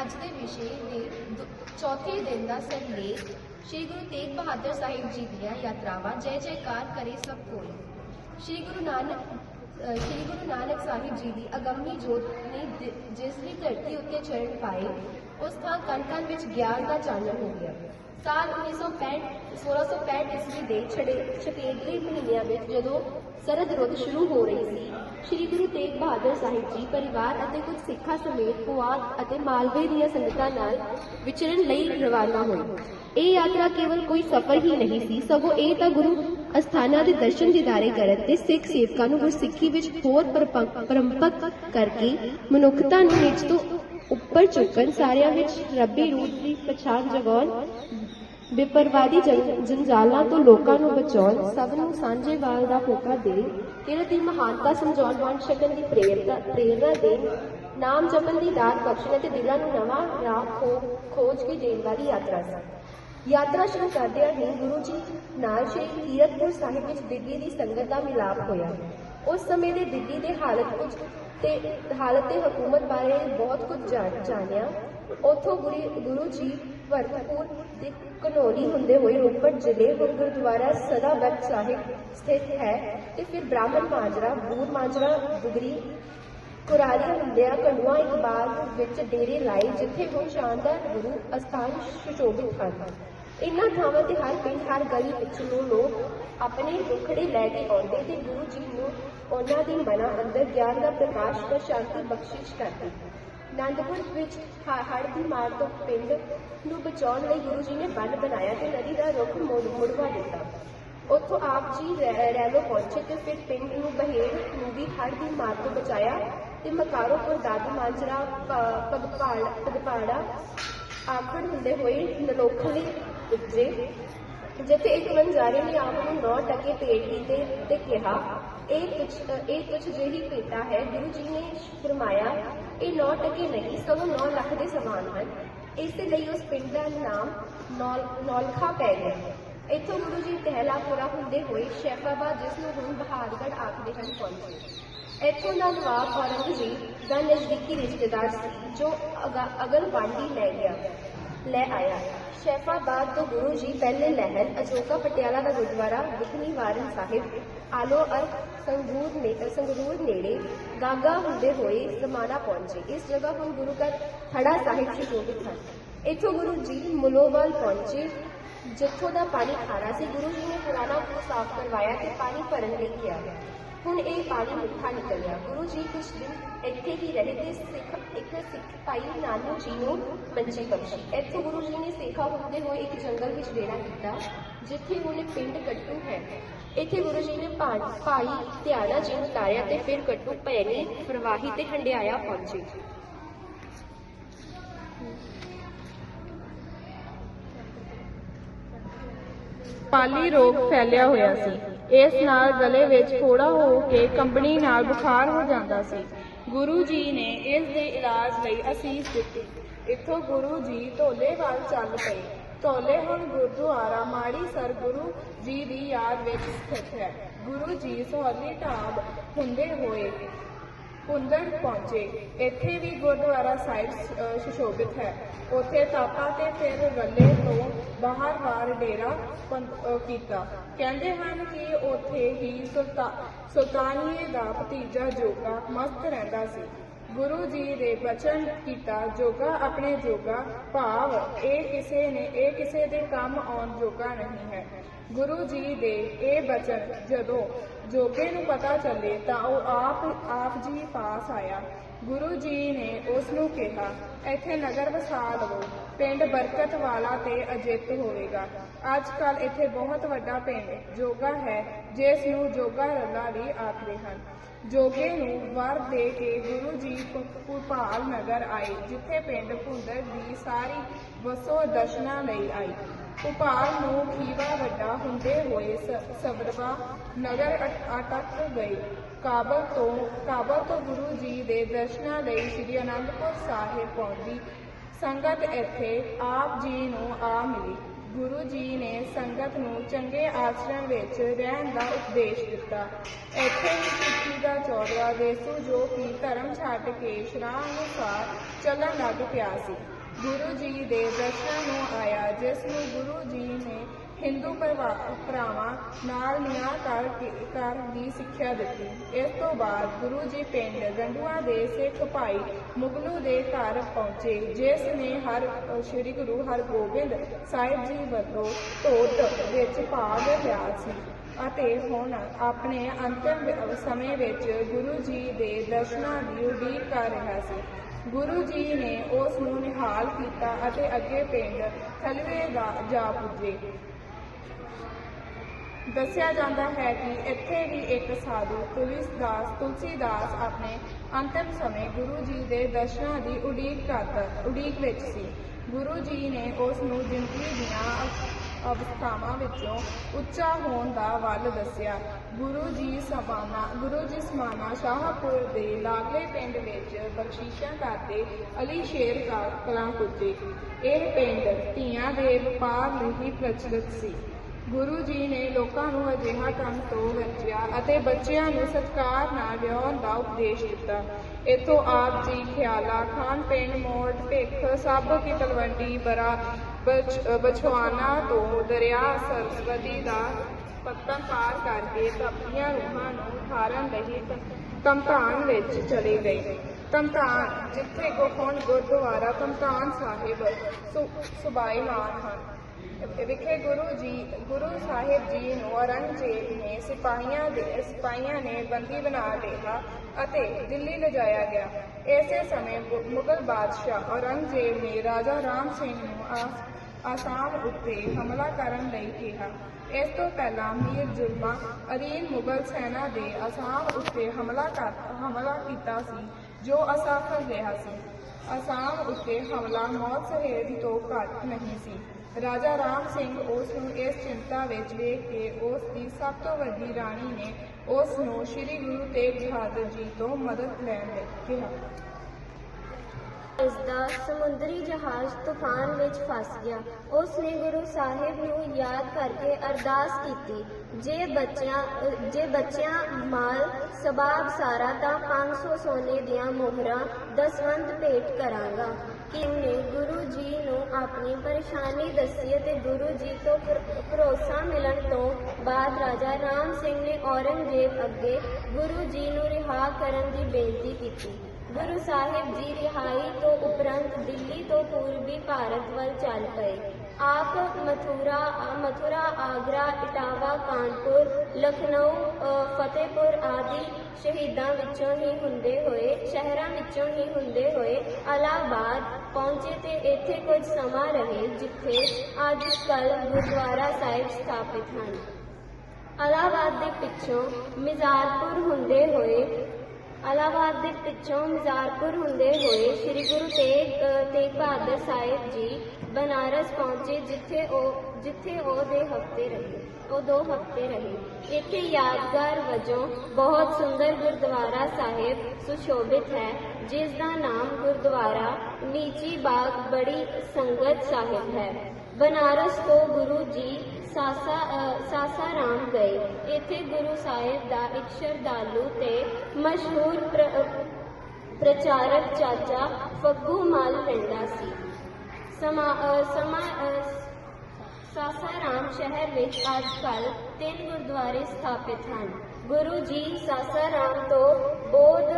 ਅੱਜ ਦੇ ਵਿਸ਼ੇ ਦੇ ਚੌਥੇ ਦਿਨ ਦਾ ਸਿਰਲੇਖ ਸ੍ਰੀ ਗੁਰੂ ਤੇਗ ਬਹਾਦਰ ਸਾਹਿਬ ਜੀ ਦੀਆਂ ਯਾਤਰਾਵਾਂ। ਜੈ ਜੈਕਾਰ ਕਰੇ ਸਭ ਕੋਈ। ਸ੍ਰੀ ਗੁਰੂ ਨਾਨਕ ਸ੍ਰੀ ਗੁਰੂ ਨਾਨਕ ਸਾਹਿਬ ਜੀ ਦੀ ਅਗੰਮੀ ਜੋਤ ਨੇ ਜਿਸ ਦੀ ਧਰਤੀ ਉੱਤੇ ਚਰਨ ਪਾਏ, ਉਸ ਥਾਂ ਕਣ ਕਣ ਵਿੱਚ ਗਿਆਨ ਦਾ ਚਾਨਣ ਹੋ ਗਿਆ। ਸਾਲ 1965 1665 ਈਸਵੀ ਦੇ ਛੜੇ ਛਪੇਦਲੇ ਮਹੀਨਿਆਂ ਵਿੱਚ ਜਦੋਂ ਸਰਦ ਰੁੱਤ ਸ਼ੁਰੂ ਹੋ ਰਹੀ ਸੀ, ਸ੍ਰੀ ਗੁਰੂ ਤੇਗ ਬਹਾਦਰ ਸਾਹਿਬ ਜੀ ਪਰਿਵਾਰ ਅਤੇ ਕੁਝ ਸਿੱਖਾਂ ਸਮੇਤ ਪੁਆਧ ਅਤੇ ਮਾਲਵੇ ਦੀਆਂ ਸੰਗਤਾਂ ਨਾਲ ਵਿਚਰਨ ਲਈ ਰਵਾਨਾ ਹੋਏ। ਇਹ ਯਾਤਰਾ ਕੇਵਲ ਕੋਈ ਸਫ਼ਰ ਹੀ ਨਹੀਂ ਸੀ, ਸਗੋਂ ਇਹ ਤਾਂ ਗੁਰੂ ਅਸਥਾਨਾਂ ਦੇ ਦਰਸ਼ਨ ਦੀਦਾਰੇ ਕਰਨ ਤੇ ਸਿੱਖ ਸੇਵਕਾਂ ਨੂੰ ਗੁਰਸਿੱਖੀ ਵਿੱਚ ਹੋਰ ਪਰੰਪਕ ਕਰਕੇ ਮਨੁੱਖਤਾ ਨੂੰ ਨੀਚ ਤੋਂ ਉੱਪਰ ਚੁੱਕਣ ਸਾਰਿਆਂ ਵਿੱਚ ਰੱਬੀ ਰੂਪ ਦੀ ਪਛਾਣ ਜਗਾਉਣ ਬੇਪਰਵਾਦੀ ਜੰਜਾਲਾਂ ਤੋਂ ਲੋਕਾਂ ਨੂੰ ਬਚਾਉਣ, ਸਭ ਨੂੰ ਸਾਂਝੇ ਦਾ ਹੋਕਾ ਦੇ ਕਿਰਤ ਦੀ ਮਹਾਨਤਾ ਸਮਝਾਉਣ, ਵੰਡ ਛਕਣ ਦੀ ਪ੍ਰੇਰਨਾ ਪ੍ਰੇਰਨਾ ਦੇਣ ਨਾਮ ਜਪਣ ਦੀ ਦਾਤ ਬਖਸ਼ਣ ਅਤੇ ਦਿਲਾਂ ਨੂੰ ਨਵਾਂ ਰਾਹ ਖੋਜ ਕੇ ਦੇਣ ਵਾਲੀ ਯਾਤਰਾ ਸੀ। ਯਾਤਰਾ ਸ਼ੁਰੂ ਕਰਦਿਆਂ ਹੀ ਗੁਰੂ ਜੀ ਨਾਲ ਸ਼੍ਰੀ ਕੀਰਤਪੁਰ ਸਾਹਿਬ ਵਿੱਚ ਦਿੱਲੀ ਦੀ ਸੰਗਤ ਦਾ ਮਿਲਾਪ ਹੋਇਆ। ਉਸ ਸਮੇਂ ਦੇ ਦਿੱਲੀ ਦੇ ਹਾਲਤ ਕੁਝ ਤੇ, ਹਾਲਤ ਤੇ ਹਕੂਮਤ ਬਾਰੇ ਬਹੁਤ ਕੁਝ ਜਾਣਿਆ। ਉਥੋਂ ਗੁਰੀ, ਗੁਰੂ ਜੀ ਭਰਤਪੁਰ ਦੇ ਕਨੌਲੀ ਹੁੰਦੇ ਹੋਏ ਰੋਪੜ ਜ਼ਿਲ੍ਹੇ ਹੁਣ ਗੁਰਦੁਆਰਾ ਸਦਾ ਸਾਹਿਬ ਸਥਿਤ ਹੈ ਤੇ ਫਿਰ ਬ੍ਰਾਹਮਣ ਮਾਜਰਾ, ਬੂਰ ਮਾਜਰਾ ਦੁਗਰੀ ਕੁਰਾਰੀ ਹੁੰਦਿਆਂ ਕੰਡੂਆ ਇਕਬਾਲ ਵਿੱਚ ਡੇਰੇ ਲਾਏ ਜਿੱਥੇ ਹੁਣ ਸ਼ਾਨਦਾਰ ਗੁਰੂ ਅਸਥਾਨ ਸੁਸ਼ੋਭਿਤ ਹਨ। ਇਨ੍ਹਾਂ ਥਾਵਾਂ ਤੇ ਹਰ ਪਿੰਡ ਹਰ ਗਲੀ ਵਿੱਚ ਨੂੰ ਲੋਕ ਆਪਣੇ ਦੁੱਖੜੇ ਲੈ ਕੇ ਆਉਂਦੇ ਤੇ ਗੁਰੂ ਜੀ ਨੂੰ ਉਹਨਾਂ ਦੀ ਮਨਾਂ ਅੰਦਰ ਗਿਆਨ ਦਾ ਪ੍ਰਕਾਸ਼ ਤੇ ਸ਼ਾਂਤੀ ਬਖਸ਼ਿਸ਼ ਕਰਦੇ ਆਨੰਦਪੁਰ ਵਿੱਚ ਹ- ਦੀ ਮਾਰ ਤੋਂ ਪਿੰਡ ਨੂੰ ਬਚਾਉਣ ਲਈ ਗੁਰੂ ਜੀ ਨੇ ਬੰਨ ਬਣਾਇਆ ਤੇ ਨਦੀ ਦਾ ਰੁੱਖ ਮੁੜਵਾ ਦਿੱਤਾ। ਉੱਥੋਂ ਆਪ ਜੀ ਰੈਲੋ ਪਹੁੰਚੇ ਤੇ ਫਿਰ ਪਿੰਡ ਨੂੰ ਬਹੇੜ ਨੂੰ ਵੀ ਹੜ੍ਹ ਦੀ ਮਾਰ ਤੋਂ ਬਚਾਇਆ ਤੇ ਮਕਾਰੋਪੁਰ ਦਾਦੀ ਮਾਜਰਾ ਪਗਪਾੜ ਪਗਪਾੜਾ ਆਖੜ ਹੁੰਦੇ ਹੋਏ ਨਲੋਖਲੇ ਉੱਜੇ। ਜਿੱਥੇ ਇੱਕ ਵਣਜਾਰੇ ਨੇ ਆਪ ਨੂੰ ਨੌ ਟਕੇ ਪੇਟ ਕੀਤੇ ਤੇ ਕਿਹਾ ਇਹ ਤੁਛ ਇਹ ਤੁਛ ਜਿਹੀ ਭੇਟਾ ਹੈ, ਗੁਰੂ ਜੀ ਨੇ ਫਰਮਾਇਆ, ਇਹ 9 ਟਕੇ ਨਹੀਂ, ਸਗੋਂ 9 ਲੱਖ ਦੇ ਸਮਾਨ ਹਨ। ਇਸੇ ਲਈ ਉਸ ਪਿੰਡ ਦਾ ਨਾਮ ਨੌਲਖਾ ਪੈ ਗਿਆ ਇੱਥੋਂ ਗੁਰੂ ਜੀ ਪਹਿਲਾ ਪੂਰਾ ਹੁੰਦੇ ਹੋਏ ਸ਼ੈਫਾਬਾਦ, ਜਿਸ ਨੂੰ ਹੁਣ ਬਹਾਦਗੜ ਆਖਦੇ ਹਨ, ਪਹੁੰਚੇ ਇੱਥੋਂ ਦਾ ਨਵਾਬ ਔਰੰਗਜ਼ੇਬ ਦਾ ਨਜ਼ਦੀਕੀ ਰਿਸ਼ਤੇਦਾਰ ਸੀ, ਜੋ ਅਗਾ- ਅਗਲ ਬਾਂਡੀ ਲੈ ਗਿਆ, ਲੈ ਆਇਆ। ਸ਼ੈਫਾਬਾਦ ਤੋਂ ਗੁਰੂ ਜੀ ਪਹਿਲੇ ਲਹਿਰ ਅਜੋਕਾ ਪਟਿਆਲਾ ਦਾ ਗੁਰਦੁਆਰਾ ਦੁਖਨੀ ਵਾਰਨ ਸਾਹਿਬ ਆਲੋ ਅਰਕ ਸੰਗਰੂਰ ਨੇ ਸੰਗਰੂਰ ਨੇੜੇ ਗਾਗਾ ਹੁੰਦੇ ਹੋਏ ਜ਼ਮਾਨਾ ਪਹੁੰਚੇ ਇਸ ਜਗ੍ਹਾ ਹੁਣ ਗੁਰੂ ਘਰ ਥੜਾ ਸਾਹਿਬ ਸੁਸ਼ੋਭਿਤ ਹਨ ਇੱਥੋਂ ਗੁਰੂ ਜੀ ਮੁਲੋਵਾਲ ਪਹੁੰਚੇ, ਜਿੱਥੋਂ ਦਾ ਪਾਣੀ ਖਾਰਾ ਸੀ। ਗੁਰੂ ਜੀ ਨੇ ਪੁਰਾਣਾ ਖੂਹ ਸਾਫ਼ ਕਰਵਾਇਆ ਤੇ ਪਾਣੀ ਭਰਨ ਲਈ ਕਿਹਾ ਹੁਣ ਇਹ ਪਾਣੀ ਮਿੱਠਾ ਨਿਕਲਿਆ। ਗੁਰੂ ਜੀ ਕੁਝ ਦਿਨ ਇੱਥੇ ਹੀ ਰਹੇ ਤੇ ਸਿੱਖ ਇੱਕ ਸਿੱਖ ਭਾਈ ਨਾਨੂ ਜੀ ਨੂੰ ਮੰਜੀ ਬਖਸ਼ੀ। ਇੱਥੇ ਗੁਰੂ ਜੀ ਨੇ ਸੇਖਾ ਹੁੰਦੇ ਹੋਏ ਇੱਕ ਜੰਗਲ ਵਿੱਚ ਡੇਰਾ ਕੀਤਾ, ਜਿੱਥੇ ਹੁਣ ਪਿੰਡ ਕੱਟੂ ਹੈ। ਇੱਥੇ ਗੁਰੂ ਜੀ ਨੇ ਭਾਈ ਧਿਆਨਾ ਜੀ ਨੂੰ ਤਾਰਿਆ ਤੇ ਫਿਰ ਕੱਟੂ ਭੈਣੀ ਪ੍ਰਵਾਹੀ ਤੇ ਹੰਡਿਆਇਆ ਪਹੁੰਚੇ। ਪਾਲੀ ਰੋਗ ਫੈਲਿਆ ਹੋਇਆ ਸੀ। ਇਸ ਨਾਲ ਗਲੇ ਵਿੱਚ ਫੋੜਾ ਹੋ ਕੇ ਕੰਬਣੀ ਨਾਲ ਬੁਖਾਰ ਹੋ ਜਾਂਦਾ ਸੀ। ਗੁਰੂ ਜੀ ਨੇ ਇਸ ਦੇ ਇਲਾਜ ਲਈ ਅਸੀਸ ਦਿੱਤੀ। ਇੱਥੋਂ ਗੁਰੂ ਜੀ ਢੋਲੇ ਵੱਲ ਚੱਲ ਪਏ। ਢੋਲੇ ਹੁਣ ਗੁਰਦੁਆਰਾ ਮਾੜੀ ਸਰ ਗੁਰੂ ਜੀ ਦੀ ਯਾਦ ਵਿੱਚ ਸਥਿਤ ਹੈ। ਗੁਰੂ ਜੀ ਸੋਹਲੀ ਢਾਬ ਹੁੰਦੇ ਹੋਏ ਕੁੰਦੜ ਪਹੁੰਚੇ। ਇੱਥੇ ਵੀ ਗੁਰਦੁਆਰਾ ਸਾਹਿਬ ਅ, ਸੁਸ਼ੋਭਿਤ ਹੈ। ਉੱਥੇ ਤਾਪਾ ਤੇ ਫਿਰ ਰੱਲੇ ਤੋਂ ਬਾਹਰ ਵਾਰ ਡੇਰਾ ਕੀਤਾ। ਕਹਿੰਦੇ ਹਨ ਕਿ ਉੱਥੇ ਹੀ ਸੁਲਤਾ ਸੁਲਤਾਨੀਏ ਦਾ ਭਤੀਜਾ ਜੋਗਾ ਮਸਤ ਰਹਿੰਦਾ ਸੀ। ਗੁਰੂ ਜੀ ਦੇ ਬਚਨ ਕੀਤਾ, ਜੋਗਾ ਆਪਣੇ ਜੋਗਾ ਭਾਵ, ਇਹ ਕਿਸੇ ਨੇ, ਇਹ ਕਿਸੇ ਦੇ ਕੰਮ ਆਉਣ ਜੋਗਾ ਨਹੀਂ ਹੈ। ਗੁਰੂ ਜੀ ਦੇ ਇਹ ਬਚਨ ਜਦੋਂ ਜੋਗੇ ਨੂੰ ਪਤਾ ਚੱਲੇ ਤਾਂ ਉਹ ਆਪ ਆਪ ਜੀ ਪਾਸ ਆਇਆ। ਗੁਰੂ ਜੀ ਨੇ ਉਸ ਨੂੰ ਕਿਹਾ, ਇੱਥੇ ਨਗਰ ਵਸਾ ਲਵੋ ਪਿੰਡ ਬਰਕਤ ਵਾਲਾ ਤੇ ਅਜਿੱਤ ਹੋਵੇਗਾ। ਅੱਜ ਕੱਲ ਇੱਥੇ ਬਹੁਤ ਵੱਡਾ ਪਿੰਡ ਜੋਗਾ ਹੈ, ਜਿਸ ਨੂੰ ਜੋਗਾ ਰੱਲਾ ਵੀ ਆਖਦੇ ਹਨ। ਜੋਗੇ ਨੂੰ ਵਰ ਦੇ ਕੇ ਗੁਰੂ ਜੀ ਭੁ- ਨਗਰ ਆਏ, ਜਿੱਥੇ ਪਿੰਡ ਭੁੰਦਰ ਦੀ ਸਾਰੀ ਵਸੋ ਦਰਸ਼ਨਾਂ ਲਈ ਆਈ। ਭੋਪਾਲ ਨੂੰ ਖੀਵਾ ਵੱਡਾ ਹੁੰਦੇ ਹੋਏ ਸ- ਸਬਰਵਾ ਨਗਰ ਅਟ- ਅਟਕ ਗਏ ਕਾਬਲ ਤੋਂ ਕਾਬਲ ਤੋਂ ਗੁਰੂ ਜੀ ਦੇ ਦਰਸ਼ਨਾਂ ਲਈ ਸ੍ਰੀ ਅਨੰਦਪੁਰ ਸਾਹਿਬ ਪਹੁੰਚੀ। ਸੰਗਤ ਇੱਥੇ ਆਪ ਜੀ ਨੂੰ ਆ ਮਿਲੀ। ਗੁਰੂ ਜੀ ਨੇ ਸੰਗਤ ਨੂੰ ਚੰਗੇ ਆਚਰਣ ਵਿੱਚ ਰਹਿਣ ਦਾ ਉਪਦੇਸ਼ ਦਿੱਤਾ। ਇੱਥੇ ਹੀ ਸਿੱਖੀ ਦਾ ਚੌਦਵਾ ਵੇਸੂ ਜੋ ਕਿ ਧਰਮ ਛੱਡ ਕੇ ਸ਼ਰਾਂ ਅਨੁਸਾਰ ਚੱਲਣ ਲੱਗ ਪਿਆ ਸੀ। ਗੁਰੂ ਜੀ ਦੇ ਦਰਸ਼ਨਾਂ ਨੂੰ ਆਇਆ, ਜਿਸ ਨੂੰ ਗੁਰੂ ਜੀ ਨੇ ਹਿੰਦੂ ਪਰਿਵਾ- ਭਰਾਵਾਂ ਨਾਲ ਨਿਆਂ ਕਰਕੇ ਕਰ ਦੀ ਸਿੱਖਿਆ ਦਿੱਤੀ। ਇਸ ਤੋਂ ਬਾਅਦ ਗੁਰੂ ਜੀ ਪਿੰਡ ਗੰਡੂਆ ਦੇ ਸਿੱਖ ਭਾਈ ਮੁਗਲੂ ਦੇ ਘਰ ਪਹੁੰਚੇ, ਜਿਸ ਨੇ ਹਰ, ਸ੍ਰੀ ਗੁਰੂ ਹਰਗੋਬਿੰਦ ਸਾਹਿਬ ਜੀ ਵੱਲੋਂ ਧੋਤ ਵਿੱਚ ਭਾਗ ਲਿਆ ਸੀ ਅਤੇ ਹੁਣ ਆਪਣੇ ਅੰਤਿਮ ਸਮੇਂ ਵਿੱਚ ਗੁਰੂ ਜੀ ਦੇ ਦਰਸ਼ਨਾਂ ਦੀ ਉਡੀਕ ਕਰ ਰਿਹਾ ਸੀ। ਗੁਰੂ ਜੀ ਨੇ ਉਸ ਨੂੰ ਨਿਹਾਲ ਕੀਤਾ ਅਤੇ ਅੱਗੇ ਪਿੰਡ ਥਲਵੇ ਦਾ ਜਾ ਪੁੱਜੇ। ਦੱਸਿਆ ਜਾਂਦਾ ਹੈ ਕਿ ਇੱਥੇ ਹੀ ਇੱਕ ਸਾਧੂ ਤੁਲਸੀਦਾਸ ਤੁਲਸੀਦਾਸ ਆਪਣੇ ਅੰਤਿਮ ਸਮੇਂ ਗੁਰੂ ਜੀ ਦੇ ਦਰਸ਼ਨਾਂ ਦੀ ਉਡੀਕ ਕਰਦਾ, ਉਡੀਕ ਵਿੱਚ ਸੀ। ਗੁਰੂ ਜੀ ਨੇ ਉਸ ਨੂੰ ਜ਼ਿੰਦਗੀ ਦੀਆਂ ਅਵਸਥਾਵਾਂ ਵਿੱਚੋਂ ਉੱਚਾ ਹੋਣ ਦਾ ਵੱਲ ਦੱਸਿਆ। ਗੁਰੂ ਜੀ ਸਮਾਨਾ ਗੁਰੂ ਜੀ ਸਮਾਨਾ ਸ਼ਾਹਪੁਰ ਦੇ ਲਾਗਲੇ ਪਿੰਡ ਵਿੱਚ ਬਖਸ਼ੀਸ਼ਾਂ ਕਰਦੇ ਅਲੀ ਸ਼ੇਰ ਕਾ ਕਲਾਂ ਪੁੱਜੇ। ਇਹ ਪਿੰਡ ਧੀਆਂ ਦੇ ਵਪਾਰ ਲਈ ਪ੍ਰਚਲਿਤ ਸੀ। ਗੁਰੂ ਜੀ ਨੇ ਲੋਕਾਂ ਨੂੰ ਅਜਿਹਾ ਕੰਮ ਤੋਂ ਬਚਿਆ ਅਤੇ ਬੱਚਿਆਂ ਨੂੰ ਸਤਕਾਰ ਨਾਲ ਵਿਆਹਣ ਦਾ ਉਪਦੇਸ਼ ਦਿੱਤਾ। ਇਥੋਂ ਆਪ ਜੀ ਖਿਆਲਾ ਖਾਨ ਪਿੰਡ ਮੋੜ, ਭਿੱਖ, ਸਭ ਕੀ ਤਲਵੰਡੀ ਬਰਾ, ਬਚ- ਬਛਵਾਨਾ ਤੋਂ ਦਰਿਆ, ਸਰਸਵਤੀ ਦਾ ਪੱਤਨ ਪਾਰ ਕਰਕੇ ਆਪਣੀਆਂ ਰੂਹਾਂ ਨੂੰ ਠਾਰਨ ਲਈ ਤ- ਤਮਤਾਨ ਵਿੱਚ ਚਲੇ ਗਏ। ਤਮਤਾਨ ਜਿੱਥੇ ਗੋਖੋਣ ਗੁਰਦੁਆਰਾ ਤਮਤਾਨ ਸਾਹਿਬ ਸੁ- ਸੁਬਾਈ ਮਾਨ ਹਨ। ਵਿਖੇ ਗੁਰੂ ਜੀ, ਗੁਰੂ ਸਾਹਿਬ ਜੀ ਨੂੰ ਔਰੰਗਜ਼ੇਬ ਨੇ ਸਿਪਾਹੀਆਂ ਦੇ, ਸਿਪਾਹੀਆਂ ਨੇ ਬੰਦੀ ਬਣਾ ਲਿਆ ਅਤੇ ਦਿੱਲੀ ਲਿਜਾਇਆ ਗਿਆ। ਇਸੇ ਸਮੇਂ ਮੁਗਲ ਬਾਦਸ਼ਾਹ ਔਰੰਗਜ਼ੇਬ ਨੇ ਰਾਜਾ ਰਾਮ ਸਿੰਘ ਨੂੰ ਆਸ- ਆਸਾਮ ਉੱਤੇ ਹਮਲਾ ਕਰਨ ਲਈ ਕਿਹਾ। ਇਸ ਤੋਂ ਪਹਿਲਾਂ ਮੀਰ ਜ਼ੁਲਮਾ ਅਰੀਨ ਮੁਗਲ ਸੈਨਾ ਦੇ ਆਸਾਮ ਉੱਤੇ ਹਮਲਾ ਕਰ, ਹਮਲਾ ਕੀਤਾ ਸੀ, ਜੋ ਅਸਫਲ ਰਿਹਾ ਸੀ। ਅਸਾਮ ਉੱਤੇ ਹਮਲਾ, ਮੌਤ ਸਹੇੜ ਤੋਂ ਘੱਟ ਨਹੀਂ ਸੀ। ਰਾਜਾ ਰਾਮ ਸਿੰਘ ਉਸ ਨੂੰ ਇਸ ਚਿੰਤਾ ਵਿੱਚ ਵੇਖ ਕੇ ਉਸ ਦੀ ਸਭ ਤੋਂ ਵੱਡੀ ਰਾਣੀ ਨੇ ਉਸ ਨੂੰ ਸ੍ਰੀ ਗੁਰੂ ਤੇਗ ਬਹਾਦਰ ਜੀ ਤੋਂ ਮਦਦ ਲੈਣ ਲਈ ਕਿਹਾ। ਇਸ ਦਾ ਸਮੁੰਦਰੀ ਜਹਾਜ਼ ਤੂਫਾਨ ਵਿੱਚ ਫਸ ਗਿਆ। ਉਸ ਨੇ ਗੁਰੂ ਸਾਹਿਬ ਨੂੰ ਯਾਦ ਕਰਕੇ ਅਰਦਾਸ ਕੀਤੀ, ਜੇ ਬੱਚਿਆਂ ਜੇ ਬੱਚਿਆਂ ਮਾਲ ਸਬਾਬ ਸਾਰਾ ਤਾਂ 500 ਸੋਨੇ ਦੀਆਂ ਮੋਹਰਾਂ ਦਸਵੰਧ ਭੇਟ ਕਰਾਂਗਾ। ਕਿੰਗ ਗੁਰੂ ਜੀ ਨੂੰ ਆਪਣੀ ਪਰੇਸ਼ਾਨੀ ਦੱਸੀ ਅਤੇ ਗੁਰੂ ਜੀ ਤੋਂ ਭਰ- ਭਰੋਸਾ ਮਿਲਣ ਤੋਂ ਬਾਅਦ ਰਾਜਾ ਰਾਮ ਸਿੰਘ ਨੇ ਔਰੰਗਜ਼ੇਬ ਅੱਗੇ ਗੁਰੂ ਜੀ ਨੂੰ ਰਿਹਾ ਕਰਨ ਦੀ ਬੇਨਤੀ ਕੀਤੀ। ਗੁਰੂ ਸਾਹਿਬ ਜੀ ਰਿਹਾਈ ਤੋਂ ਉਪਰੰਤ ਦਿੱਲੀ ਤੋਂ ਪੂਰਬੀ ਭਾਰਤ ਵੱਲ ਚੱਲ ਪਏ। ਆਪ ਮਥੁਰਾ ਮਥੁਰਾ, ਆਗਰਾ, ਇਟਾਵਾ, ਕਾਨਪੁਰ, ਲਖਨਊ ਫਤਿਹਪੁਰ ਆਦਿ ਸ਼ਹੀਦਾਂ ਵਿੱਚੋਂ ਹੀ ਹੁੰਦੇ ਹੋਏ, ਸ਼ਹਿਰਾਂ ਵਿੱਚੋਂ ਹੀ ਹੁੰਦੇ ਹੋਏ ਅਲਾਹਾਬਾਦ ਪਹੁੰਚੇ ਤੇ ਇੱਥੇ ਕੁਝ ਸਮਾਂ ਰਹੇ ਜਿੱਥੇ ਅੱਜ ਕੱਲ ਗੁਰਦੁਆਰਾ ਸਾਹਿਬ ਸਥਾਪਿਤ ਹਨ। ਅਲਾਹਾਬਾਦ ਦੇ ਪਿੱਛੋਂ ਮਿਜ਼ਾਰਪੁਰ ਹੁੰਦੇ ਹੋਏ ਅਲਾਹਾਬਾਦ ਦੇ ਪਿੱਛੋਂ ਮਜ਼ਾਰਪੁਰ ਹੁੰਦੇ ਹੋਏ ਸ੍ਰੀ ਗੁਰੂ ਤੇਗ ਤੇਗ ਬਹਾਦਰ ਸਾਹਿਬ ਜੀ ਬਨਾਰਸ ਪਹੁੰਚੇ, ਜਿੱਥੇ ਉਹ ਜਿੱਥੇ ਉਹ ਦੇ ਹਫ਼ਤੇ ਰਹੇ। ਉਹ ਦੋ ਹਫ਼ਤੇ ਰਹੇ। ਇੱਥੇ ਯਾਦਗਾਰ ਵਜੋਂ ਬਹੁਤ ਸੁੰਦਰ ਗੁਰਦੁਆਰਾ ਸਾਹਿਬ ਸੁਸ਼ੋਭਿਤ ਹੈ, ਜਿਸ ਦਾ ਨਾਮ ਗੁਰਦੁਆਰਾ ਨੀਚੀ ਬਾਗ ਬੜੀ ਸੰਗਤ ਸਾਹਿਬ ਹੈ। ਬਨਾਰਸ ਤੋਂ ਗੁਰੂ ਜੀ ਸਾਸਾ ਅ, ਸਾਸਾਰਾਮ ਗਏ। ਇੱਥੇ ਗੁਰੂ ਸਾਹਿਬ ਦਾ ਇੱਕ ਸ਼ਰਧਾਲੂ ਤੇ ਮਸ਼ਹੂਰ ਪ੍ਰਚਾਰਕ ਚਾਚਾ ਫੱਗੂ ਮਾਲ ਰਹਿੰਦਾ ਸੀ। ਸਮਾ ਅ, ਸਮਾ ਸਾਸਾਰਾਮ ਸ਼ਹਿਰ ਵਿੱਚ ਅੱਜ ਕੱਲ ਤਿੰਨ ਗੁਰਦੁਆਰੇ ਸਥਾਪਿਤ ਹਨ। ਗੁਰੂ ਜੀ ਸਾਸਾਰਾਮ ਤੋਂ ਬੋਧ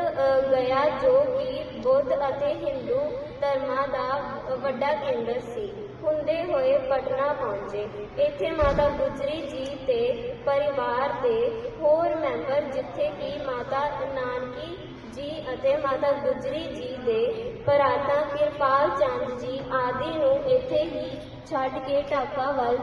ਗਿਆ ਜੋ ਕਿ ਬੁੱਧ ਅਤੇ ਹਿੰਦੂ ਧਰਮਾਂ ਦਾ ਵੱਡਾ ਕੇਂਦਰ ਸੀ। ਹੁੰਦੇ ਹੋਏ ਪਟਨਾ ਪਹੁੰਚੇ ਇੱਥੇ ਮਾਤਾ ਗੁਜਰੀ ਜੀ ਤੇ ਪਰਿਵਾਰ ਦੇ ਹੋਰ ਮੈਂਬਰ ਜਿੱਥੇ ਕਿ ਮਾਤਾ ਨਾਨਕੀ ਜੀ ਅਤੇ ਮਾਤਾ ਗੁਜਰੀ ਜੀ ਦੇ ਭਰਾਤਾ ਕਿਰਪਾਲ ਚੰਦ ਜੀ ਆਦਿ ਨੂੰ ਇੱਥੇ ਹੀ ਛੱਡ ਕੇ ਢਾਕਾ ਵੱਲ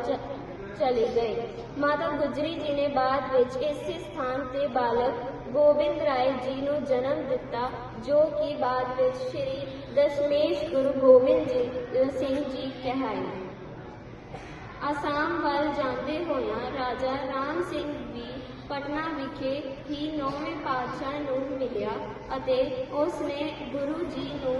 ਚਲੇ ਗਏ। ਮਾਤਾ ਗੁਜਰੀ ਜੀ ਨੇ ਬਾਅਦ ਵਿੱਚ ਇਸੇ ਸਥਾਨ ਤੇ ਬਾਲਕ ਗੋਬਿੰਦ ਰਾਏ ਜੀ ਨੂੰ ਜਨਮ ਦਿੱਤਾ, ਜੋ ਕਿ ਬਾਅਦ ਵਿੱਚ ਸ੍ਰੀ ਦਸ਼ਮੇਸ਼ ਗੁਰੂ ਗੋਬਿੰਦ ਜੀ ਸਿੰਘ ਜੀ ਕਹਾਏ। ਆਸਾਮ ਵੱਲ ਜਾਂਦੇ ਹੋਇਆਂ ਰਾਜਾ ਰਾਮ ਸਿੰਘ ਵੀ ਪਟਨਾ ਵਿਖੇ ਹੀ ਨੌਵੇਂ ਪਾਤਸ਼ਾਹ ਨੂੰ ਮਿਲਿਆ ਅਤੇ ਉਸ ਨੇ ਗੁਰੂ ਜੀ ਨੂੰ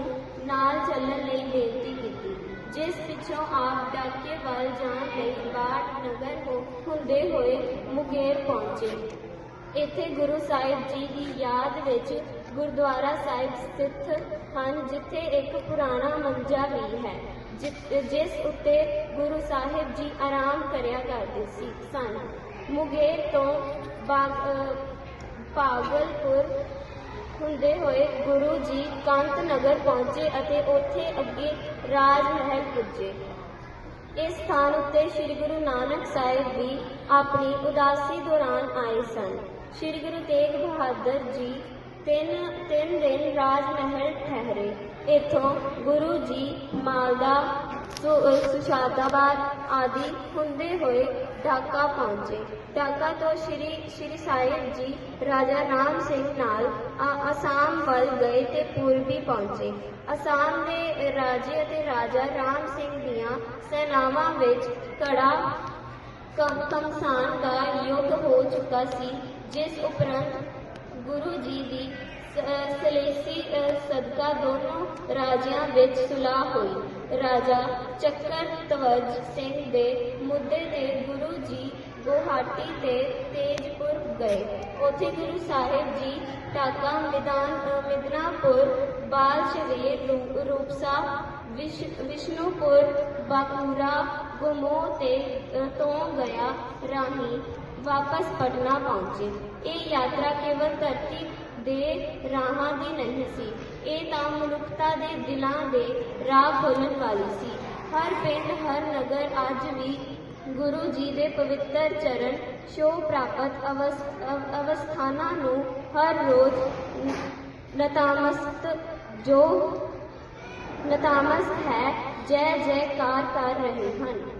ਨਾਲ ਚੱਲਣ ਲਈ ਬੇਨਤੀ ਕੀਤੀ, ਜਿਸ ਪਿੱਛੋਂ ਆਪ ਡਾਕੇ ਵੱਲ ਜਾਣ ਲਈ ਬਾੜ ਨਗਰ ਹੋ, ਹੁੰਦੇ ਹੋਏ ਮੁਗੇਰ ਪਹੁੰਚੇ। ਇੱਥੇ ਗੁਰੂ ਸਾਹਿਬ ਜੀ ਦੀ ਯਾਦ ਵਿੱਚ ਗੁਰਦੁਆਰਾ ਸਾਹਿਬ ਸਥਿਤ ਹਨ, ਜਿੱਥੇ ਇੱਕ ਪੁਰਾਣਾ ਮੰਜਾ ਵੀ ਹੈ ਜਿਸ ਉੱਤੇ ਗੁਰੂ ਸਾਹਿਬ ਜੀ ਆਰਾਮ ਕਰਿਆ ਕਰਦੇ ਸੀ, ਸਨ। ਮੁਗੇਰ ਤੋਂ ਬਾਗ ਭਾਗਲਪੁਰ ਹੁੰਦੇ ਹੋਏ ਗੁਰੂ ਜੀ ਕੰਤ ਨਗਰ ਪਹੁੰਚੇ ਅਤੇ ਉੱਥੇ ਅੱਗੇ ਰਾਜ ਮਹਿਲ ਪੁੱਜੇ। ਇਸ ਸਥਾਨ ਉੱਤੇ ਸ੍ਰੀ ਗੁਰੂ ਨਾਨਕ ਸਾਹਿਬ ਵੀ ਆਪਣੀ ਉਦਾਸੀ ਦੌਰਾਨ ਆਏ ਸਨ। ਸ੍ਰੀ ਗੁਰੂ ਤੇਗ ਬਹਾਦਰ ਜੀ ਤਿੰਨ ਤਿੰਨ ਦਿਨ ਰਾਜ ਮਹਿਲ ਠਹਿਰੇ। ਇੱਥੋਂ ਗੁਰੂ ਜੀ ਮਾਲਦਾ ਸੁਸ਼ਾਦਾਬਾਦ ਆਦਿ ਹੁੰਦੇ ਹੋਏ ਢਾਕਾ ਪਹੁੰਚੇ। ਢਾਕਾ ਤੋਂ ਸ੍ਰੀ ਸ੍ਰੀ ਸਾਹਿਬ ਜੀ ਰਾਜਾ ਰਾਮ ਸਿੰਘ ਨਾਲ ਅਸਾਮ ਵੱਲ ਗਏ ਤੇ ਪੂਰਬੀ ਪਹੁੰਚੇ। ਅਸਾਮ ਦੇ ਰਾਜੇ ਅਤੇ ਰਾਜਾ ਰਾਮ ਸਿੰਘ ਦੀਆਂ ਸੈਨਾਵਾਂ ਵਿੱਚ ਕੜਾ ਕਮ ਕਮਸਾਨ ਦਾ ਯੁੱਗ ਹੋ ਚੁੱਕਾ ਸੀ, ਜਿਸ ਉਪਰੰਤ ਗੁਰੂ ਜੀ ਦੀ ਸਲੇਸੀ ਸਦਕਾ ਦੋਨੋਂ ਰਾਜਿਆਂ ਵਿੱਚ ਸੁਲਾਹ ਹੋਈ। ਰਾਜਾ ਚੱਕਰ ਤਵਜ ਸਿੰਘ ਦੇ ਮੁੱਦੇ ਤੇ ਗੁਰੂ ਜੀ ਗੁਹਾਟੀ ਤੇ ਤੇਜਪੁਰ ਗਏ। ਉੱਥੇ ਗੁਰੂ ਸਾਹਿਬ ਜੀ ਟਾਕਾ ਮੈਦਾਨ ਮਿਦਨਾਪੁਰ, ਬਾਲ ਸ਼ਰੀਰ ਰੂ- ਰੂਪਸਾ, ਵਿਸ਼, ਵਿਸ਼ਨੂਪੁਰ, ਬਾਕੂਰਾ ਗੁਮੋ ਤੇ ਤੋਂ ਗਿਆ ਰਾਹੀਂ ਵਾਪਸ ਪਟਨਾ ਪਹੁੰਚੇ। ਇਹ ਯਾਤਰਾ ਕੇਵਲ ਧਰਤੀ ਦੇ ਰਾਹਾਂ ਦੀ ਨਹੀਂ ਸੀ, ਇਹ ਤਾਂ ਮਨੁੱਖਤਾ ਦੇ ਦਿਲਾਂ ਦੇ ਰਾਹ ਖੋਲ੍ਹਣ ਵਾਲੀ ਸੀ। ਹਰ ਪਿੰਡ, ਹਰ ਨਗਰ ਅੱਜ ਵੀ ਗੁਰੂ ਜੀ ਦੇ ਪਵਿੱਤਰ ਚਰਨ ਸ਼ੋ ਪ੍ਰਾਪਤ ਅਵਸ, ਅਵ- ਅਵਸਥਾਨਾਂ ਨੂੰ ਹਰ ਰੋਜ਼ ਨਤਾਮਸਤ ਜੋ ਨਤਾਮਸਤ ਹੈ ਜੈ ਜੈਕਾਰ ਕਰ ਰਹੇ ਹਨ।